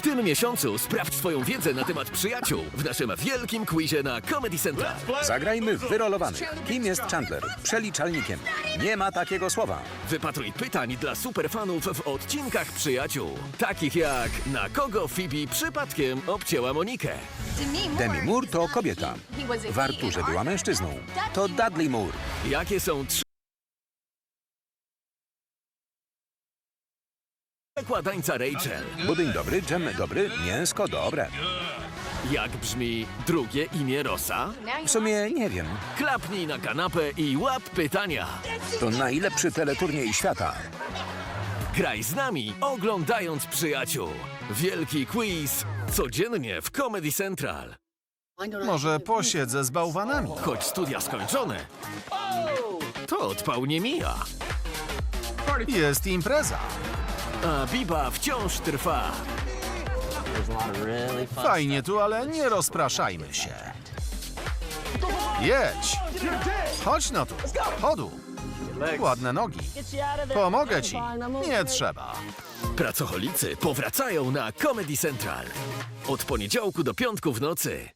W tym miesiącu sprawdź swoją wiedzę na temat przyjaciół w naszym wielkim quizie na Comedy Central. Zagrajmy w wyrolowanych. Kim jest Chandler? Przeliczalnikiem. Nie ma takiego słowa. Wypatruj pytań dla superfanów w odcinkach przyjaciół. Takich jak na kogo Phoebe przypadkiem obcięła Monikę. Demi Moore to kobieta. W Arturze była mężczyzną. To Dudley Moore. Jakie są trzy przekładańca Rachel? Budyń dobry, dżem dobry, mięsko dobre. Jak brzmi drugie imię Rosa? W sumie nie wiem. Klapnij na kanapę i łap pytania. To najlepszy teleturniej świata. Graj z nami, oglądając przyjaciół. Wielki quiz codziennie w Comedy Central. Może posiedzę z bałwanami. Choć studia skończone, to odpał nie mija. Jest impreza. A Biba wciąż trwa. Fajnie tu, ale nie rozpraszajmy się. Jedź. Chodź no tu. Chodu. Ładne nogi. Pomogę ci. Nie trzeba. Pracocholicy powracają na Comedy Central. Od poniedziałku do piątku w nocy.